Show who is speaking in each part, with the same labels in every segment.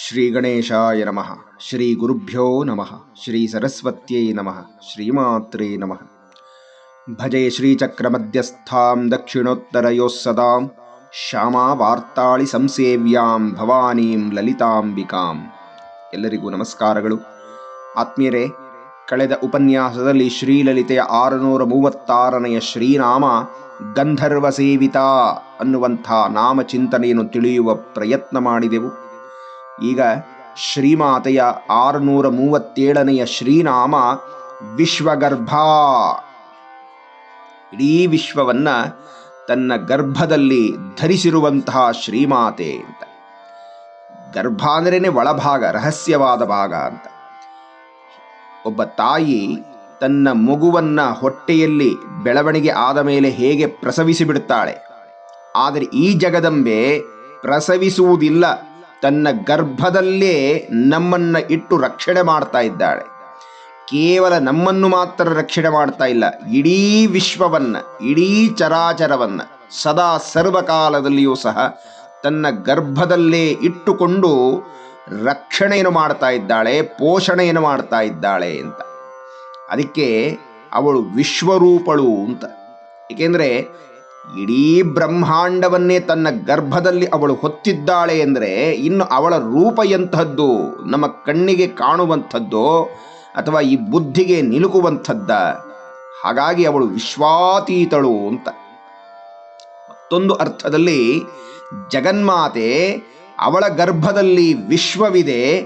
Speaker 1: ಶ್ರೀ ಗಣೇಶಾಯ ನಮಃ ಶ್ರೀ ಗುರುಭ್ಯೋ ನಮಃ ಶ್ರೀ ಸರಸ್ವತ್ಯೈ ನಮಃ ಶ್ರೀಮಾತ್ರೇ ನಮಃ ಭಜೆ ಶ್ರೀಚಕ್ರಮಧ್ಯಸ್ಥಾಂ ದಕ್ಷಿಣೋತ್ತರಯೋಸ್ಸದಾಂ ಶ್ಯಾಮಾವಾರ್ತಾಳಿ ಶ್ಯಾಮಾ ವಾರ್ತಾಳಿ ಸಂಸೇವ್ಯಾಂ ಭವಾನೀಂ ಲಲಿತಾಂಬಿಕಾಂ ಎಲ್ಲರಿಗೂ ನಮಸ್ಕಾರಗಳು. ಆತ್ಮೀಯರೇ, ಕಳೆದ ಉಪನ್ಯಾಸದಲ್ಲಿ ಶ್ರೀಲಲಿತೆಯ ಆರುನೂರ ಮೂವತ್ತಾರನೆಯ ಶ್ರೀನಾಮ ಗಂಧರ್ವ ಸೇವಿತಾ ಅನ್ನುವಂಥ ನಾಮಚಿಂತನೆಯನ್ನು ತಿಳಿಯುವ ಪ್ರಯತ್ನ ಮಾಡಿದೆವು. ಈಗ ಶ್ರೀಮಾತೆಯ ಆರುನೂರ ಮೂವತ್ತೇಳನೆಯ ಶ್ರೀನಾಮ ವಿಶ್ವಗರ್ಭ. ಇಡೀ ವಿಶ್ವವನ್ನ ತನ್ನ ಗರ್ಭದಲ್ಲಿ ಧರಿಸಿರುವಂತಹ ಶ್ರೀಮಾತೆ ಅಂತ. ಗರ್ಭ ಅಂದ್ರೇನೆ ಒಳಭಾಗ, ರಹಸ್ಯವಾದ ಭಾಗ ಅಂತ. ಒಬ್ಬ ತಾಯಿ ತನ್ನ ಮಗುವನ್ನ ಹೊಟ್ಟೆಯಲ್ಲಿ ಬೆಳವಣಿಗೆ ಆದ ಮೇಲೆ ಹೇಗೆ ಪ್ರಸವಿಸಿ ಬಿಡುತ್ತಾಳೆ ಆದರೆ ಈ ಜಗದಂಬೆ ಪ್ರಸವಿಸುವುದಿಲ್ಲ. ತನ್ನ ಗರ್ಭದಲ್ಲೇ ನಮ್ಮನ್ನ ಇಟ್ಟು ರಕ್ಷಣೆ ಮಾಡ್ತಾ ಇದ್ದಾಳೆ. ಕೇವಲ ನಮ್ಮನ್ನು ಮಾತ್ರ ರಕ್ಷಣೆ ಮಾಡ್ತಾ ಇಲ್ಲ, ಇಡೀ ವಿಶ್ವವನ್ನ, ಇಡೀ ಚರಾಚರವನ್ನ, ಸದಾ ಸರ್ವಕಾಲದಲ್ಲಿಯೂ ಸಹ ತನ್ನ ಗರ್ಭದಲ್ಲೇ ಇಟ್ಟುಕೊಂಡು ರಕ್ಷಣೆಯನ್ನು ಮಾಡ್ತಾ ಇದ್ದಾಳೆ, ಪೋಷಣೆಯನ್ನು ಮಾಡ್ತಾ ಇದ್ದಾಳೆ ಅಂತ. ಅದಕ್ಕೆ ಅವಳು ವಿಶ್ವರೂಪಳು ಅಂತ. ಏಕೆಂದರೆ ಇಡೀ ಬ್ರಹ್ಮಾಂಡವನ್ನೇ ತನ್ನ ಗರ್ಭದಲ್ಲಿ ಅವಳು ಹೊತ್ತಿದ್ದಾಳೆ ಎಂದರೆ ಇನ್ನು ಅವಳ ರೂಪ ಎಂಥದ್ದು, ನಮ್ಮ ಕಣ್ಣಿಗೆ ಕಾಣುವಂಥದ್ದು ಅಥವಾ ಈ ಬುದ್ಧಿಗೆ ನಿಲುಕುವಂಥದ್ದ? ಹಾಗಾಗಿ ಅವಳು ವಿಶ್ವಾತೀತಳು ಅಂತ. ಮತ್ತೊಂದು ಅರ್ಥದಲ್ಲಿ, ಜಗನ್ಮಾತೆ ಅವಳ ಗರ್ಭದಲ್ಲಿ ವಿಶ್ವವಿದೆ,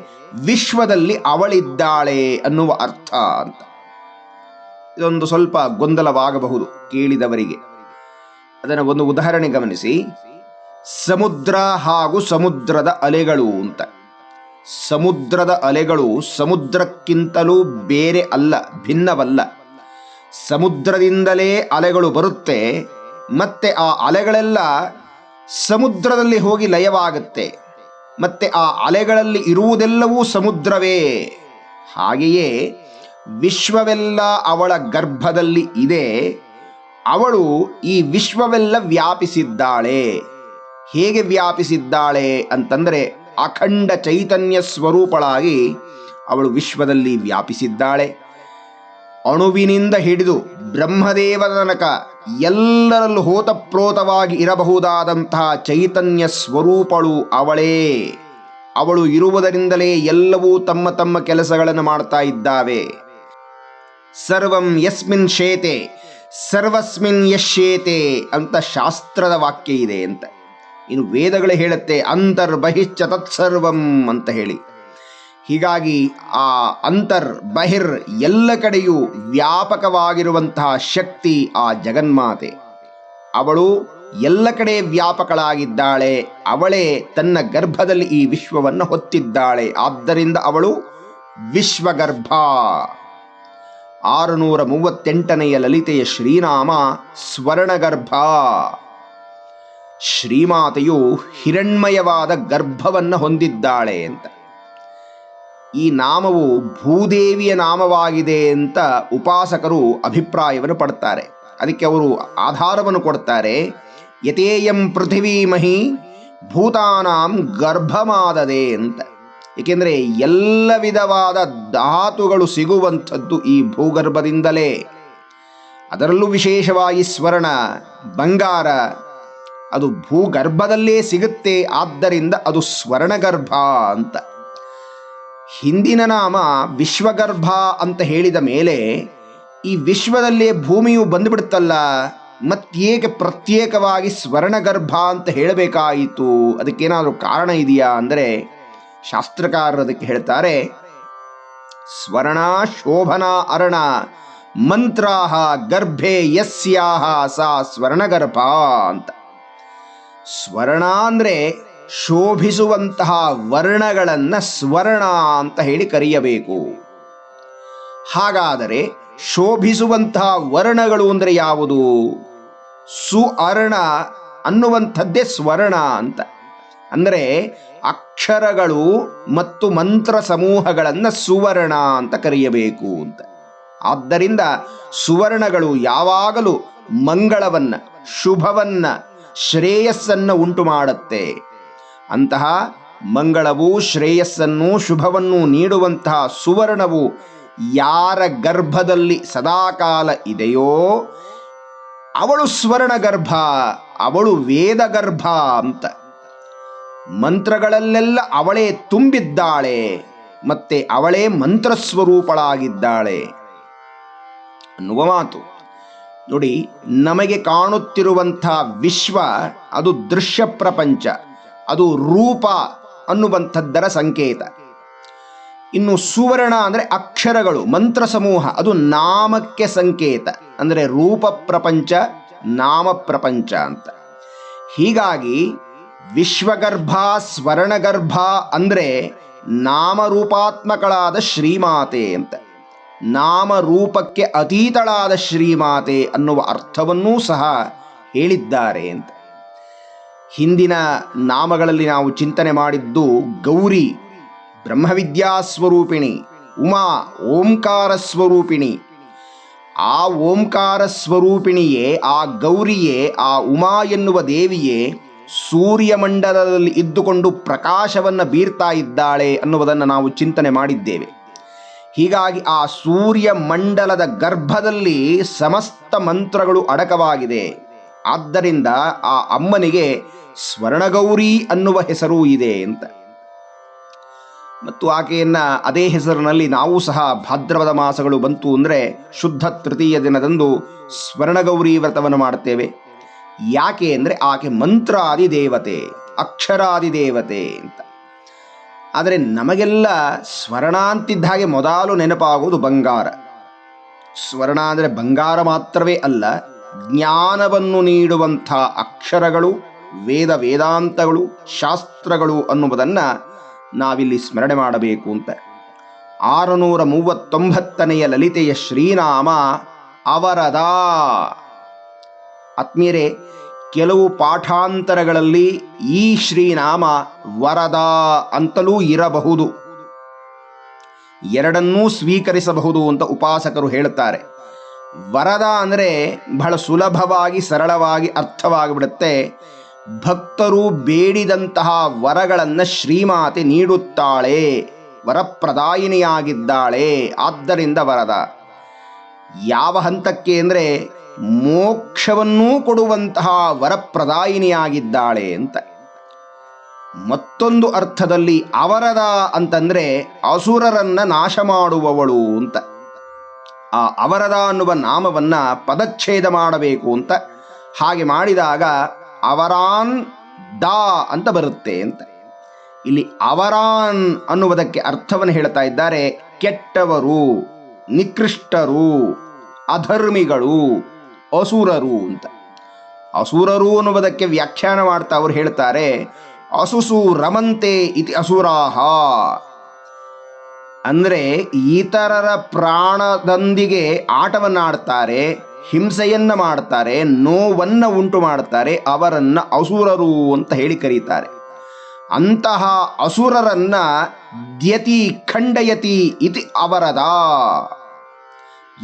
Speaker 1: ವಿಶ್ವದಲ್ಲಿ ಅವಳಿದ್ದಾಳೆ ಅನ್ನುವ ಅರ್ಥ ಅಂತ. ಇದೊಂದು ಸ್ವಲ್ಪ ಗೊಂದಲವಾಗಬಹುದು ಕೇಳಿದವರಿಗೆ. ಅದನ್ನು ಒಂದು ಉದಾಹರಣೆ ಗಮನಿಸಿ. ಸಮುದ್ರ ಹಾಗೂ ಸಮುದ್ರದ ಅಲೆಗಳು ಅಂತ. ಸಮುದ್ರದ ಅಲೆಗಳು ಸಮುದ್ರಕ್ಕಿಂತಲೂ ಬೇರೆ ಅಲ್ಲ, ಭಿನ್ನವಲ್ಲ. ಸಮುದ್ರದಿಂದಲೇ ಅಲೆಗಳು ಬರುತ್ತೆ, ಮತ್ತೆ ಆ ಅಲೆಗಳೆಲ್ಲ ಸಮುದ್ರದಲ್ಲಿ ಹೋಗಿ ಲಯವಾಗುತ್ತೆ, ಮತ್ತೆ ಆ ಅಲೆಗಳಲ್ಲಿ ಇರುವುದೆಲ್ಲವೂ ಸಮುದ್ರವೇ. ಹಾಗೆಯೇ ವಿಶ್ವವೆಲ್ಲ ಅವಳ ಗರ್ಭದಲ್ಲಿ ಇದೆ ಅವಳು ಈ ವಿಶ್ವವೆಲ್ಲ ವ್ಯಾಪಿಸಿದ್ದಾಳೆ. ಹೇಗೆ ವ್ಯಾಪಿಸಿದ್ದಾಳೆ ಅಂತಂದರೆ ಅಖಂಡ ಚೈತನ್ಯ ಸ್ವರೂಪಳಾಗಿ ಅವಳು ವಿಶ್ವದಲ್ಲಿ ವ್ಯಾಪಿಸಿದ್ದಾಳೆ. ಅಣುವಿನಿಂದ ಹಿಡಿದು ಬ್ರಹ್ಮದೇವನಕ ಎಲ್ಲರಲ್ಲೂ ಹೋತಪ್ರೋತವಾಗಿ ಇರಬಹುದಾದಂತಹ ಚೈತನ್ಯ ಸ್ವರೂಪಳು ಅವಳೇ. ಅವಳು ಇರುವುದರಿಂದಲೇ ಎಲ್ಲವೂ ತಮ್ಮ ತಮ್ಮ ಕೆಲಸಗಳನ್ನು ಮಾಡ್ತಾ ಇದ್ದಾವೆ. ಸರ್ವಂ ಯಸ್ಮಿನ್ ಶೇತೆ ಸರ್ವಸ್ಮಿನ್ ಯಶ್ಯೇತೆ ಅಂತ ಶಾಸ್ತ್ರದ ವಾಕ್ಯ ಇದೆ ಅಂತ. ಇನ್ನು ವೇದಗಳು ಹೇಳುತ್ತೆ ಅಂತರ್ಬಹಿಶ್ಚ ತತ್ಸರ್ವಂ ಅಂತ ಹೇಳಿ. ಹೀಗಾಗಿ ಆ ಅಂತರ್ ಬಹಿರ್ ಎಲ್ಲ ಕಡೆಯೂ ವ್ಯಾಪಕವಾಗಿರುವಂತಹ ಶಕ್ತಿ ಆ ಜಗನ್ಮಾತೆ. ಅವಳು ಎಲ್ಲ ಕಡೆ ವ್ಯಾಪಕಳಾಗಿದ್ದಾಳೆ, ಅವಳೇ ತನ್ನ ಗರ್ಭದಲ್ಲಿ ಈ ವಿಶ್ವವನ್ನು ಹೊತ್ತಿದ್ದಾಳೆ. ಆದ್ದರಿಂದ ಅವಳು ವಿಶ್ವಗರ್ಭ. ಆರುನೂರ ಮೂವತ್ತೆಂಟನೆಯ ಲಲಿತೆಯ ಶ್ರೀನಾಮ ಸ್ವರ್ಣಗರ್ಭ. ಶ್ರೀಮಾತೆಯು ಹಿರಣ್ಮಯವಾದ ಗರ್ಭವನ್ನು ಹೊಂದಿದ್ದಾಳೆ ಅಂತ. ಈ ನಾಮವು ಭೂದೇವಿಯ ನಾಮವಾಗಿದೆ ಅಂತ ಉಪಾಸಕರು ಅಭಿಪ್ರಾಯವನ್ನು ಪಡ್ತಾರೆ. ಅದಕ್ಕೆ ಅವರು ಆಧಾರವನ್ನು ಕೊಡ್ತಾರೆ. ಯಥೇಯಂ ಪೃಥಿವೀಮಹಿ ಭೂತಾನಾಂ ಗರ್ಭಮಾದದೆ ಅಂತ. ಏಕೆಂದರೆ ಎಲ್ಲ ವಿಧವಾದ ಧಾತುಗಳು ಸಿಗುವಂಥದ್ದು ಈ ಭೂಗರ್ಭದಿಂದಲೇ. ಅದರಲ್ಲೂ ವಿಶೇಷವಾಗಿ ಸ್ವರ್ಣ, ಬಂಗಾರ, ಅದು ಭೂಗರ್ಭದಲ್ಲೇ ಸಿಗುತ್ತೆ, ಆದ್ದರಿಂದ ಅದು ಸ್ವರ್ಣಗರ್ಭ ಅಂತ. ಹಿಂದಿನ ನಾಮ ವಿಶ್ವಗರ್ಭ ಅಂತ ಹೇಳಿದ ಮೇಲೆ ಈ ವಿಶ್ವದಲ್ಲೇ ಭೂಮಿಯು ಬಂದುಬಿಡುತ್ತಲ್ಲ ಮತ್ತೇಕೆ ಪ್ರತ್ಯೇಕವಾಗಿ ಸ್ವರ್ಣಗರ್ಭ ಅಂತ ಹೇಳಬೇಕಾಯಿತು? ಅದಕ್ಕೇನಾದರೂ ಕಾರಣ ಇದೆಯಾ? ಅಂದರೆ ಶಾಸ್ತ್ರಕಾರರು ಅದಕ್ಕೆ ಹೇಳ್ತಾರೆ ಸ್ವರ್ಣ ಶೋಭನಾ ಅರಣ, ಮಂತ್ರಾಹ ಗರ್ಭೆ ಯಸ್ಯಾಹ ಸಾ ಸ್ವರ್ಣಗರ್ಭ ಅಂತ. ಸ್ವರ್ಣ ಅಂದ್ರೆ ಶೋಭಿಸುವಂತಹ ವರ್ಣಗಳನ್ನ ಸ್ವರ್ಣ ಅಂತ ಹೇಳಿ ಕರೆಯಬೇಕು. ಹಾಗಾದರೆ ಶೋಭಿಸುವಂತಹ ವರ್ಣಗಳು ಅಂದರೆ ಯಾವುದು? ಸುಅರ್ಣ ಅನ್ನುವಂಥದ್ದೇ ಸ್ವರ್ಣ ಅಂತ. ಅಂದರೆ ಅಕ್ಷರಗಳು ಮತ್ತು ಮಂತ್ರ ಸಮೂಹಗಳನ್ನು ಸುವರ್ಣ ಅಂತ ಕರೆಯಬೇಕು ಅಂತ. ಆದ್ದರಿಂದ ಸುವರ್ಣಗಳು ಯಾವಾಗಲೂ ಮಂಗಳವನ್ನ, ಶುಭವನ್ನ, ಶ್ರೇಯಸ್ಸನ್ನು ಉಂಟು ಮಾಡುತ್ತೆ. ಅಂತಹ ಮಂಗಳವು ಶ್ರೇಯಸ್ಸನ್ನು ಶುಭವನ್ನು ನೀಡುವಂತಹ ಸುವರ್ಣವು ಯಾರ ಗರ್ಭದಲ್ಲಿ ಸದಾಕಾಲ ಇದೆಯೋ ಅವಳು ಸ್ವರ್ಣ ಗರ್ಭ ಅವಳು ವೇದ ಗರ್ಭ ಅಂತ. ಮಂತ್ರಗಳಲ್ಲೆಲ್ಲ ಅವಳೇ ತುಂಬಿದ್ದಾಳೆ, ಮತ್ತೆ ಅವಳೇ ಮಂತ್ರಸ್ವರೂಪಳಾಗಿದ್ದಾಳೆ. ಅನ್ನುವ ಮಾತು. ನೋಡಿ, ನಮಗೆ ಕಾಣುತ್ತಿರುವಂಥ ವಿಶ್ವ, ಅದು ದೃಶ್ಯ ಪ್ರಪಂಚ, ಅದು ರೂಪ ಅನ್ನುವಂಥದ್ದರ ಸಂಕೇತ. ಇನ್ನು ಸುವರ್ಣ ಅಂದರೆ ಅಕ್ಷರಗಳು ಮಂತ್ರ ಸಮೂಹ ಅದು ನಾಮಕ್ಕೆ ಸಂಕೇತ, ಅಂದರೆ ರೂಪ ಪ್ರಪಂಚ, ನಾಮ ಪ್ರಪಂಚ ಅಂತ. ಹೀಗಾಗಿ ವಿಶ್ವಗರ್ಭ ಸ್ವರ್ಣಗರ್ಭ ಅಂದರೆ ನಾಮರೂಪಾತ್ಮಕಳಾದ ಶ್ರೀಮಾತೆ ಅಂತ. ನಾಮರೂಪಕ್ಕೆ ಅತೀತಳಾದ ಶ್ರೀಮಾತೆ ಅನ್ನುವ ಅರ್ಥವನ್ನೂ ಸಹ ಹೇಳಿದ್ದಾರೆ ಅಂತ. ಹಿಂದಿನ ನಾಮಗಳಲ್ಲಿ ನಾವು ಚಿಂತನೆ ಮಾಡಿದ್ದು ಗೌರಿ, ಬ್ರಹ್ಮವಿದ್ಯಾ ಸ್ವರೂಪಿಣಿ, ಉಮಾ, ಓಂಕಾರ ಸ್ವರೂಪಿಣಿ. ಆ ಓಂಕಾರ ಸ್ವರೂಪಿಣಿಯೇ, ಆ ಗೌರಿಯೇ, ಆ ಉಮಾ ಎನ್ನುವ ದೇವಿಯೇ ಸೂರ್ಯಮಂಡಲದಲ್ಲಿ ಇದ್ದುಕೊಂಡು ಪ್ರಕಾಶವನ್ನು ಬೀರ್ತಾ ಇದ್ದಾಳೆ ಅನ್ನುವುದನ್ನು ನಾವು ಚಿಂತನೆ ಮಾಡಿದ್ದೇವೆ. ಹೀಗಾಗಿ ಆ ಸೂರ್ಯ ಮಂಡಲದ ಗರ್ಭದಲ್ಲಿ ಸಮಸ್ತ ಮಂತ್ರಗಳು ಅಡಕವಾಗಿದೆ. ಆದ್ದರಿಂದ ಆ ಅಮ್ಮನಿಗೆ ಸ್ವರ್ಣಗೌರಿ ಅನ್ನುವ ಹೆಸರೂ ಇದೆ ಅಂತ. ಮತ್ತು ಆಕೆಯನ್ನ ಅದೇ ಹೆಸರಿನಲ್ಲಿ ನಾವು ಸಹ ಭಾದ್ರವದ ಮಾಸಗಳು ಬಂತು ಅಂದರೆ ಶುದ್ಧ ತೃತೀಯ ದಿನದಂದು ಸ್ವರ್ಣಗೌರಿ ವ್ರತವನ್ನು ಮಾಡುತ್ತೇವೆ ಯಾಕೆ ಅಂದರೆ ಆಕೆ ಮಂತ್ರಾದಿ ದೇವತೆ, ಅಕ್ಷರಾದಿ ದೇವತೆ ಅಂತ. ಆದರೆ ನಮಗೆಲ್ಲ ಸ್ವರ್ಣ ಅಂತಿದ್ದ ಹಾಗೆ ಮೊದಲು ನೆನಪಾಗುವುದು ಬಂಗಾರ. ಸ್ವರ್ಣ ಅಂದರೆ ಬಂಗಾರ ಮಾತ್ರವೇ ಅಲ್ಲ, ಜ್ಞಾನವನ್ನು ನೀಡುವಂಥ ಅಕ್ಷರಗಳು, ವೇದ ವೇದಾಂತಗಳು, ಶಾಸ್ತ್ರಗಳು ಅನ್ನುವುದನ್ನು ನಾವಿಲ್ಲಿ ಸ್ಮರಣೆ ಮಾಡಬೇಕು ಅಂತ. ಆರುನೂರ ಮೂವತ್ತೊಂಬತ್ತನೆಯ ಲಲಿತೆಯ ಶ್ರೀನಾಮ ಅವರದ. ಆತ್ಮೀಯರೇ, ಕೆಲವು ಪಾಠಾಂತರಗಳಲ್ಲಿ ಈ ಶ್ರೀನಾಮ ವರದ ಅಂತಲೂ ಇರಬಹುದು. ಎರಡನ್ನೂ ಸ್ವೀಕರಿಸಬಹುದು ಅಂತ ಉಪಾಸಕರು ಹೇಳುತ್ತಾರೆ. ವರದ ಅಂದರೆ ಬಹಳ ಸುಲಭವಾಗಿ, ಸರಳವಾಗಿ ಅರ್ಥವಾಗಿಬಿಡುತ್ತೆ. ಭಕ್ತರು ಬೇಡಿದಂತಹ ವರಗಳನ್ನು ಶ್ರೀಮಾತೆ ನೀಡುತ್ತಾಳೆ, ವರಪ್ರದಾಯಿನಿಯಾಗಿದ್ದಾಳೆ, ಆದ್ದರಿಂದ ವರದ. ಯಾವ ಹಂತಕ್ಕೆ ಅಂದರೆ ಮೋಕ್ಷವನ್ನೂ ಕೊಡುವಂತಹ ವರಪ್ರದಾಯಿನಿಯಾಗಿದ್ದಾಳೆ ಅಂತ. ಮತ್ತೊಂದು ಅರ್ಥದಲ್ಲಿ ಅವರದ ಅಂತಂದ್ರೆ ಅಸುರರನ್ನ ನಾಶ ಮಾಡುವವಳು ಅಂತ. ಆ ಅವರದ ಅನ್ನುವ ನಾಮವನ್ನ ಪದಚ್ಛೇದ ಮಾಡಬೇಕು ಅಂತ. ಹಾಗೆ ಮಾಡಿದಾಗ ಅವರಾನ್ ದಾ ಅಂತ ಬರುತ್ತೆ ಅಂತ. ಇಲ್ಲಿ ಅವರಾನ್ ಅನ್ನುವುದಕ್ಕೆ ಅರ್ಥವನ್ನು ಹೇಳ್ತಾ ಇದ್ದಾರೆ ಕೆಟ್ಟವರು. ನಿಕೃಷ್ಟರು, ಅಧರ್ಮಿಗಳು, ಅಸುರರು ಅಂತ. ಅಸುರರು ಅನ್ನುವುದಕ್ಕೆ ವ್ಯಾಖ್ಯಾನ ಮಾಡ್ತಾ ಅವರು ಹೇಳ್ತಾರೆ, ಅಸುಸು ರಮಂತೆ ಇತಿ ಅಸುರಾಹ. ಅಂದರೆ ಇತರರ ಪ್ರಾಣದೊಂದಿಗೆ ಆಟವನ್ನಾಡ್ತಾರೆ, ಹಿಂಸೆಯನ್ನ ಮಾಡ್ತಾರೆ, ನೋವನ್ನು ಉಂಟು ಮಾಡ್ತಾರೆ, ಅವರನ್ನು ಅಸುರರು ಅಂತ ಹೇಳಿ ಕರೀತಾರೆ. ಅಂತಹ ಅಸುರರನ್ನ ದ್ಯತಿ ಖಂಡಯತಿ ಇತಿ ಅವರದ.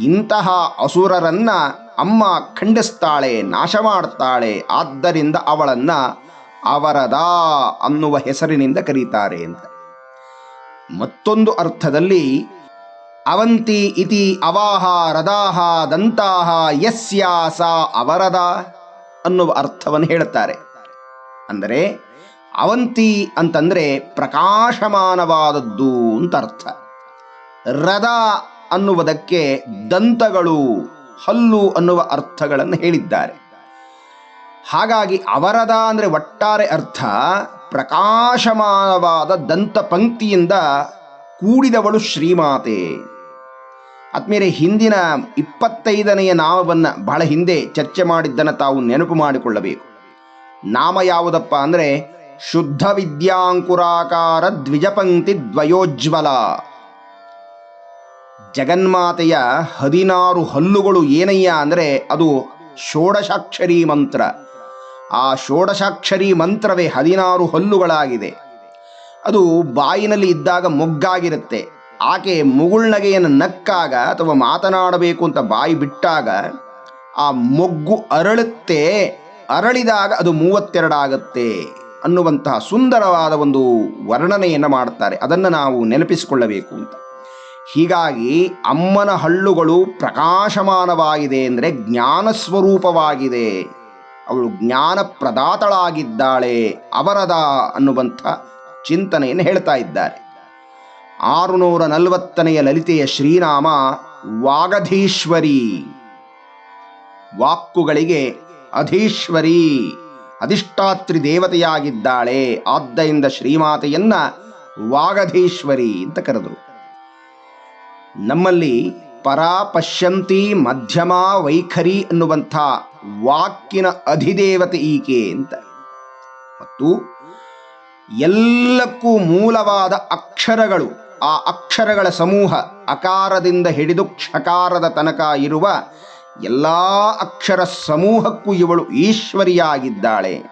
Speaker 1: ಇಂತಹ ಅಸುರರನ್ನ ಅಮ್ಮ ಖಂಡಿಸ್ತಾಳೆ ನಾಶ ಮಾಡ್ತಾಳೆ ಆದ್ದರಿಂದ ಅವಳನ್ನ ಅವರದ ಅನ್ನುವ ಹೆಸರಿನಿಂದ ಕರೀತಾರೆ ಅಂತ. ಮತ್ತೊಂದು ಅರ್ಥದಲ್ಲಿ, ಅವಂತಿ ಇತಿ ಅವಾಹ ರದಾಹ ದಂತಾಹ ಯಸ್ಯಾ ಸಾ ಅವರದ ಅನ್ನುವ ಅರ್ಥವನ್ನು ಹೇಳುತ್ತಾರೆ ಅಂದರೆ ಅವಂತಿ ಅಂತಂದರೆ ಪ್ರಕಾಶಮಾನವಾದದ್ದು ಅಂತ ಅರ್ಥ. ರದ ಅನ್ನುವುದಕ್ಕೆ ದಂತಗಳು, ಹಲ್ಲು ಅನ್ನುವ ಅರ್ಥಗಳನ್ನು ಹೇಳಿದ್ದಾರೆ. ಹಾಗಾಗಿ ಅವರದ ಅಂದರೆ ಒಟ್ಟಾರೆ ಅರ್ಥ, ಪ್ರಕಾಶಮಾನವಾದ ದಂತ ಪಂಕ್ತಿಯಿಂದ ಕೂಡಿದವಳು ಶ್ರೀಮಾತೆ. ಆದ್ಮೇಲೆ ಹಿಂದಿನ ಇಪ್ಪತ್ತೈದನೆಯ ನಾಮವನ್ನು ಬಹಳ ಹಿಂದೆ ಚರ್ಚೆ ಮಾಡಿದ್ದನ್ನು ತಾವು ನೆನಪು ಮಾಡಿಕೊಳ್ಳಬೇಕು. ನಾಮ ಯಾವುದಪ್ಪ ಅಂದರೆ ಶುದ್ಧ ವಿದ್ಯಾಂಕುರಾಕಾರ ದ್ವಿಜಪಂಕ್ತಿ ದ್ವಯೋಜ್ವಲ ಜಗನ್ಮಾತೆಯ ಹದಿನಾರು ಹಲ್ಲುಗಳು ಏನಯ್ಯ ಅಂದರೆ ಅದು ಷೋಡಶಾಕ್ಷರಿ ಮಂತ್ರ. ಆ ಷೋಡಶಾಕ್ಷರಿ ಮಂತ್ರವೇ ಹದಿನಾರು ಹಲ್ಲುಗಳಾಗಿದೆ. ಅದು ಬಾಯಿನಲ್ಲಿ ಇದ್ದಾಗ ಮೊಗ್ಗಾಗಿರುತ್ತೆ. ಆಕೆ ಮುಗುಳ್ನಗೆಯನ್ನು ನಕ್ಕಾಗ ಅಥವಾ ಮಾತನಾಡಬೇಕು ಅಂತ ಬಾಯಿ ಬಿಟ್ಟಾಗ ಆ ಮೊಗ್ಗು ಅರಳುತ್ತೆ. ಅರಳಿದಾಗ ಅದು ಮೂವತ್ತೆರಡಾಗತ್ತೆ. ಅನ್ನುವಂತಹ ಸುಂದರವಾದ ಒಂದು ವರ್ಣನೆಯನ್ನು ಮಾಡ್ತಾರೆ ಅದನ್ನು ನಾವು ನೆನಪಿಸಿಕೊಳ್ಳಬೇಕು ಅಂತ. ಹೀಗಾಗಿ ಅಮ್ಮನ ಹಳ್ಳುಗಳು ಪ್ರಕಾಶಮಾನವಾಗಿದೆ ಅಂದರೆ ಜ್ಞಾನ ಸ್ವರೂಪವಾಗಿದೆ ಅವಳು ಜ್ಞಾನ ಪ್ರದಾತಳಾಗಿದ್ದಾಳೆ ಅವರದ ಅನ್ನುವಂಥ ಚಿಂತನೆಯನ್ನು ಹೇಳ್ತಾ ಇದ್ದಾರೆ. ಆರುನೂರ ನಲವತ್ತನೆಯ ಲಲಿತೆಯ ಶ್ರೀನಾಮ ವಾಗಧೀಶ್ವರಿ. ವಾಕ್ಕುಗಳಿಗೆ ಅಧೀಶ್ವರಿ. ಅಧಿಷ್ಠಾತ್ರಿ ದೇವತೆಯಾಗಿದ್ದಾಳೆ. ಆದ್ದರಿಂದ ಶ್ರೀಮಾತೆಯನ್ನ ವಾಗಧೀಶ್ವರಿ ಅಂತ ಕರೆದರು. ನಮ್ಮಲ್ಲಿ ಪರಾ ಪಶ್ಯಂತಿ ಮಧ್ಯಮ ವೈಖರಿ ಅನ್ನುವಂಥ ವಾಕ್ಕಿನ ಅಧಿದೇವತೆ ಈಕೆ ಅಂತ. ಮತ್ತು ಎಲ್ಲಕ್ಕೂ ಮೂಲವಾದ ಅಕ್ಷರಗಳು, ಆ ಅಕ್ಷರಗಳ ಸಮೂಹ ಅಕಾರದಿಂದ ಹಿಡಿದು ಕ್ಷಕಾರದ ತನಕ ಇರುವ ಎಲ್ಲ ಅಕ್ಷರ ಸಮೂಹಕ್ಕೂ ಇವಳು ಈಶ್ವರಿಯಾಗಿದ್ದಾಳೆ.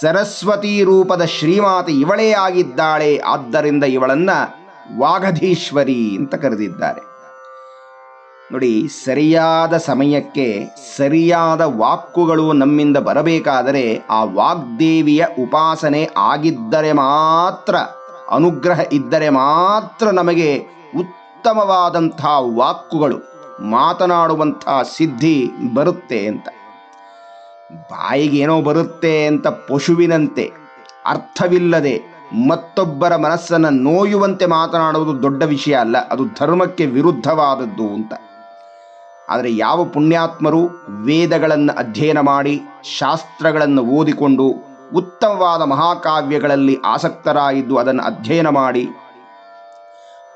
Speaker 1: ಸರಸ್ವತಿ ರೂಪದ ಶ್ರೀಮಾತೆ ಇವಳೇ ಆಗಿದ್ದಾಳೆ. ಆದ್ದರಿಂದ ಇವಳನ್ನ ವಾಗಧೀಶ್ವರಿ ಅಂತ ಕರೆದಿದ್ದಾರೆ. ನೋಡಿ, ಸರಿಯಾದ ಸಮಯಕ್ಕೆ ಸರಿಯಾದ ವಾಕ್ಕುಗಳು ನಮ್ಮಿಂದ ಬರಬೇಕಾದರೆ ಆ ವಾಗ್ದೇವಿಯ ಉಪಾಸನೆ ಆಗಿದ್ದರೆ ಮಾತ್ರ, ಅನುಗ್ರಹ ಇದ್ದರೆ ಮಾತ್ರ ನಮಗೆ ಉತ್ತಮವಾದಂಥ ವಾಕ್ಕುಗಳು. ಮಾತನಾಡುವಂಥ ಸಿದ್ಧಿ ಬರುತ್ತೆ ಅಂತ. ಬಾಯಿಗೆ ಏನೋ ಬರುತ್ತೆ ಅಂತ ಪಶುವಿನಂತೆ, ಅರ್ಥವಿಲ್ಲದೆ ಮತ್ತೊಬ್ಬರ ಮನಸ್ಸನ್ನು ನೋಯುವಂತೆ ಮಾತನಾಡುವುದು ದೊಡ್ಡ ವಿಷಯ ಅಲ್ಲ, ಅದು ಧರ್ಮಕ್ಕೆ ವಿರುದ್ಧವಾದದ್ದು ಅಂತ. ಆದರೆ ಯಾವ ಪುಣ್ಯಾತ್ಮರು ವೇದಗಳನ್ನು ಅಧ್ಯಯನ ಮಾಡಿ, ಶಾಸ್ತ್ರಗಳನ್ನು ಓದಿಕೊಂಡು ಉತ್ತಮವಾದ ಮಹಾಕಾವ್ಯಗಳಲ್ಲಿ ಆಸಕ್ತರಾಗಿದ್ದು ಅದನ್ನು ಅಧ್ಯಯನ ಮಾಡಿ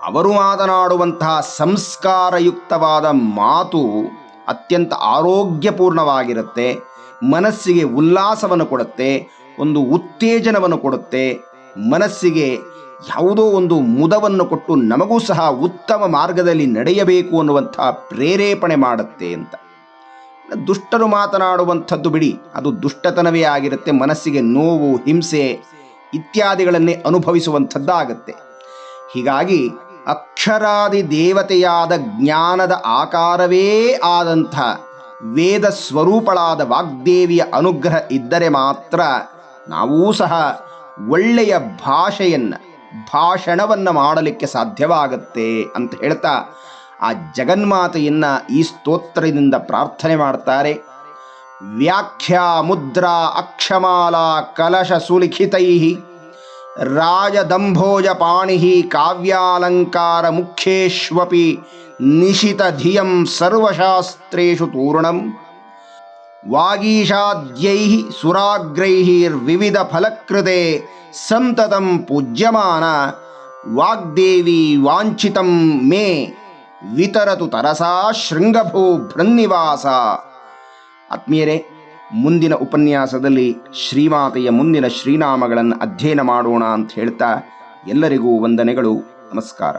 Speaker 1: ಅವರು ಮಾತನಾಡುವಂತಹ ಸಂಸ್ಕಾರಯುಕ್ತವಾದ ಮಾತು ಅತ್ಯಂತ ಆರೋಗ್ಯಪೂರ್ಣವಾಗಿರುತ್ತೆ, ಮನಸ್ಸಿಗೆ ಉಲ್ಲಾಸವನ್ನು ಕೊಡುತ್ತೆ, ಒಂದು ಉತ್ತೇಜನವನ್ನು ಕೊಡುತ್ತೆ, ಮನಸ್ಸಿಗೆ ಯಾವುದೋ ಒಂದು ಮುದವನ್ನು ಕೊಟ್ಟು ನಮಗೂ ಸಹ ಉತ್ತಮ ಮಾರ್ಗದಲ್ಲಿ ನಡೆಯಬೇಕು ಅನ್ನುವಂಥ ಪ್ರೇರೇಪಣೆ ಮಾಡುತ್ತೆ ಅಂತ. ದುಷ್ಟರು ಮಾತನಾಡುವಂಥದ್ದು ಬಿಡಿ, ಅದು ದುಷ್ಟತನವೇ ಆಗಿರುತ್ತೆ, ಮನಸ್ಸಿಗೆ ನೋವು, ಹಿಂಸೆ ಇತ್ಯಾದಿಗಳನ್ನೇ ಅನುಭವಿಸುವಂಥದ್ದಾಗತ್ತೆ. ಹೀಗಾಗಿ ಅಕ್ಷರಾದಿ ದೇವತೆಯಾದ ಜ್ಞಾನದ ಆಕಾರವೇ ಆದಂಥ ವೇದ ಸ್ವರೂಪಳಾದ ವಾಗ್ದೇವಿಯ ಅನುಗ್ರಹ ಇದ್ದರೆ ಮಾತ್ರ ನಾವೂ ಸಹ ಒಳ್ಳೆಯ ಭಾಷೆಯನ್ನು, ಭಾಷಣವನ್ನು ಮಾಡಲಿಕ್ಕೆ ಸಾಧ್ಯವಾಗುತ್ತೆ ಅಂತ ಹೇಳ್ತಾ ಆ ಜಗನ್ಮಾತೆಯನ್ನ ಈ ಸ್ತೋತ್ರದಿಂದ ಪ್ರಾರ್ಥನೆ ಮಾಡ್ತಾರೆ. ವ್ಯಾಖ್ಯಾ ಮುದ್ರಾ ಅಕ್ಷಮಾಲಾ ಕಲಶ ಸುಲಿಖಿತೈ राजदम्भोजपाणिः काव्यालङ्कारमुख्येष्वपि निशितधियं सर्वशास्त्रेषु तूर्णम्। वागीशाद्यैः सुराग्रैर्विविधफलकृते सन्ततं पूज्यमान। वाग्देवी वाञ्छितं मे वितरतु तरसा शृङ्गभो भृन्निवासा। आत्मीयरे। ಮುಂದಿನ ಉಪನ್ಯಾಸದಲ್ಲಿ ಶ್ರೀಮಾತೆಯ ಮುಂದಿನ ಶ್ರೀನಾಮಗಳನ್ನು ಅಧ್ಯಯನ ಮಾಡೋಣ ಅಂತ ಹೇಳ್ತಾ ಎಲ್ಲರಿಗೂ ವಂದನೆಗಳು ನಮಸ್ಕಾರ.